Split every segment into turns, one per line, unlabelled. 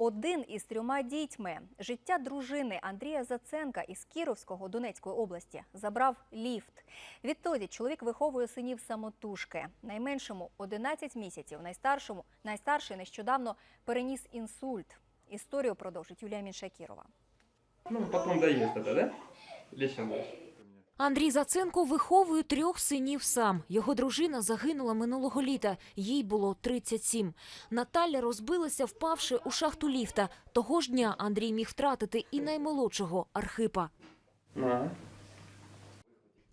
Один із трьома дітьми. Життя дружини Андрія Заценка із Кіровського Донецької області забрав ліфт. Відтоді чоловік виховує синів самотужки. Найменшому 11 місяців, найстаршому найстарший нещодавно переніс інсульт. Історію продовжить Юлія Міншакірова.
Ну, потом доест это, да? Дальше?
Андрій Заценко виховує трьох синів сам. Його дружина загинула минулого літа. Їй було 37. Наталя розбилася, впавши у шахту ліфта. Того ж дня Андрій міг втратити і наймолодшого Архипа.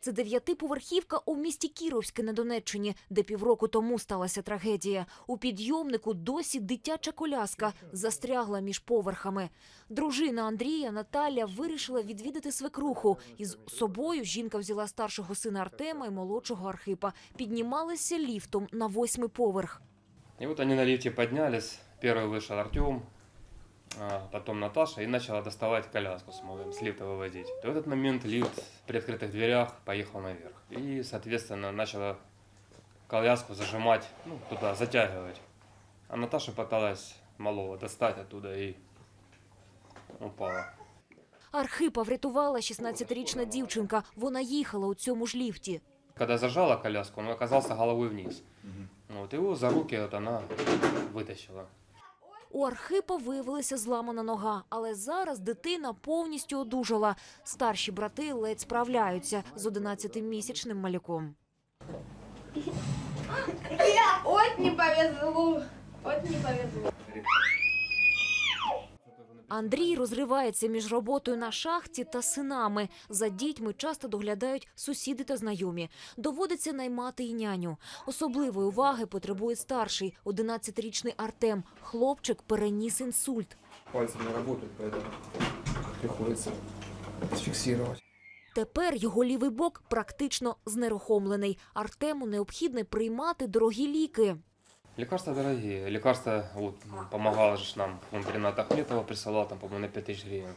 Це дев'ятиповерхівка у місті Кіровське на Донеччині, де півроку тому сталася трагедія. У підйомнику досі дитяча коляска застрягла між поверхами. Дружина Андрія Наталя вирішила відвідати свекруху. Із собою жінка взяла старшого сина Артема і молодшого Архипа. Піднімалися ліфтом на восьмий поверх.
И вот они на лифте поднялись. Первый вышел Артем, а потом Наташа, и начала доставать коляску с малым, с лифта выводить. И в этот момент лифт при открытых дверях поехал наверх. И, соответственно, начала коляску зажимать, ну, туда, затягивать. А Наташа пыталась малого достать оттуда и упала.
Архипа врятувала 16-річна дівчинка. Вона їхала у цьому ж ліфті.
Когда зажала коляску, он оказался головой вниз. Вот его за руки вот она вытащила.
У Архипа виявилася зламана нога, але зараз дитина повністю одужала. Старші брати ледь справляються з 11-місячним малюком.
От не повезло. От не повезло.
Андрій розривається між роботою на шахті та синами. За дітьми часто доглядають сусіди та знайомі. Доводиться наймати і няню. Особливої уваги потребує старший, 11-річний Артем. Хлопчик переніс інсульт.
пальцы не работают, поэтому приходится фиксировать.
Тепер його лівий бок практично знерухомлений. Артему необхідне приймати дорогі ліки.
Лекарства дорогие. Лекарства, вот, ну, помогала же нам, фонд Рената Ахметова присылал, там, по-моему, на 5000 гривен.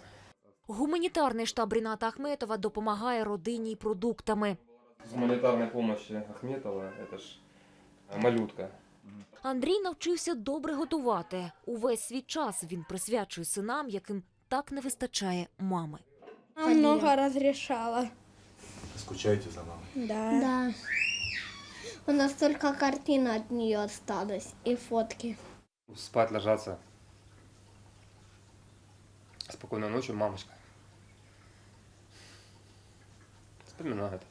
Гуманітарний штаб Ріната Ахметова допомагає родині й продуктами.
Гуманитарной помощи Ахметова, это ж э, малютка.
Андрій навчився добре готувати. Увесь свій час він присвячує синам, яким так не вистачає мами.
Она много разрешала.
Скучаете за мамой?
Да.
У нас только картина от нее осталась и фотки.
Спать ложаться. Спокойной ночи, мамочка. Вспоминает.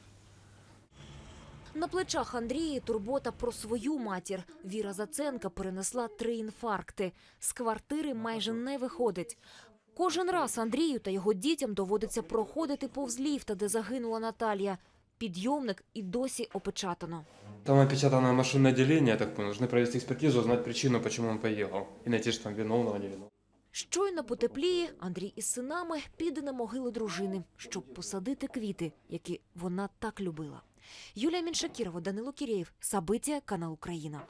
На плечах Андрії турбота про свою матір. Віра Заценка перенесла три інфаркти. З квартири майже не виходить. Кожен раз Андрію та його дітям доводиться проходити повз ліфта, де загинула Наталія. Підйомник і досі опечатано.
Там опечатано машинне ділення, я так понял. Нужно провести експертизу, знати причину, чому поїхав. І не ті ж там виновного, не виновного.
Щойно потепліє, Андрій із синами піде на могилу дружини, щоб посадити квіти, які вона так любила. Юлія Міншакірова, Данило Кірєєв, Сабиття, канал Україна.